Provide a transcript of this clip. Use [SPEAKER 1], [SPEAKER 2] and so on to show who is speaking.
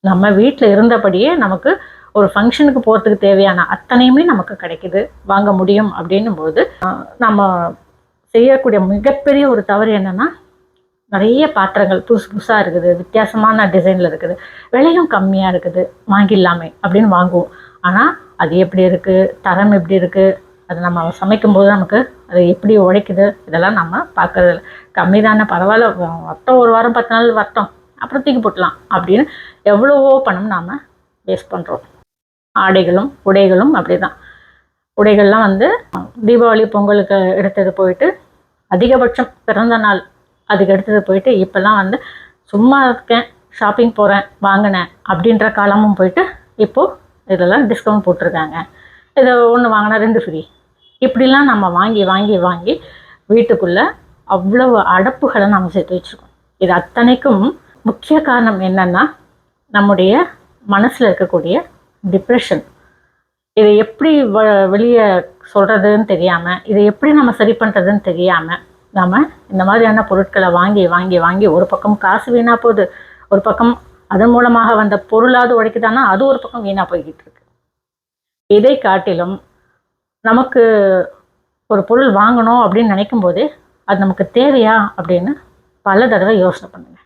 [SPEAKER 1] நம்ம வீட்டில் இருந்தபடியே நமக்கு ஒரு ஃபங்க்ஷனுக்கு போகிறதுக்கு தேவையான அத்தனையுமே நமக்கு கிடைக்குது. வாங்க முடியும் அப்படின்னும் போது நம்ம செய்யக்கூடிய மிகப்பெரிய ஒரு தவறு என்னென்னா நிறைய பாத்திரங்கள் புதுசு புதுசாக இருக்குது வித்தியாசமான டிசைனில் இருக்குது. விலையும் கம்மியாக இருக்குது. வாங்கிடலாமே அப்படின்னு வாங்குவோம். ஆனால் அது எப்படி இருக்குது தரம் எப்படி இருக்குது அது நம்ம சமைக்கும்போது நமக்கு அது எப்படி உழைக்குது? இதெல்லாம் நம்ம பார்க்குறது இல்ல. கம்மி தானே பரவாயில்ல. வ- வரட்டும் ஒரு வாரம் பத்து நாள் வரட்டும் அப்புறம் தூக்கி போட்டலாம் அப்படின்னு எவ்வளவோ பணம் நாம் வேஸ்ட் பண்ணுறோம் ஆடைகளும் உடைகளும் அப்படி தான் உடைகள்லாம் வந்து தீபாவளி பொங்கலுக்கு எடுத்தது போயிட்டு அதிகபட்சம் பிறந்த நாள் அதுக்கு எடுத்தது போயிட்டு இப்போல்லாம் வந்து சும்மா இருக்கேன் ஷாப்பிங் போகிறேன் வாங்கினேன் அப்படின்ற காலமும் போயிட்டு இப்போது இதெல்லாம் டிஸ்கவுண்ட் போட்டிருக்காங்க. இதை ஒன்று வாங்கினா ரெண்டு ஃப்ரீ இப்படிலாம் நம்ம வாங்கி வாங்கி வாங்கி வீட்டுக்குள்ளே அவ்வளவு அடப்புகளை நம்ம சேர்த்து வச்சுருக்கோம். இது அத்தனைக்கும் முக்கிய காரணம் என்னன்னா நம்முடைய மனசில் இருக்கக்கூடிய டிப்ரெஷன் இதை எப்படி வ வெளியே சொல்கிறதுன்னு தெரியாமல் இதை எப்படி நம்ம சரி பண்ணுறதுன்னு தெரியாமல் நாம் இந்த மாதிரியான பொருட்களை வாங்கி வாங்கி வாங்கி ஒரு பக்கம் காசு வீணாக போகுது ஒரு பக்கம் அதன் மூலமாக வந்த பொருளாவது உடைக்குதானா அது ஒரு பக்கம் வீணாக போய்கிட்டு இருக்கு. இதை காட்டிலும் நமக்கு ஒரு பொருள் வாங்கணும் அப்படின்னு நினைக்கும் போதே அது நமக்கு தேவையா அப்படின்னு பல தடவை யோசனை பண்ணுங்க.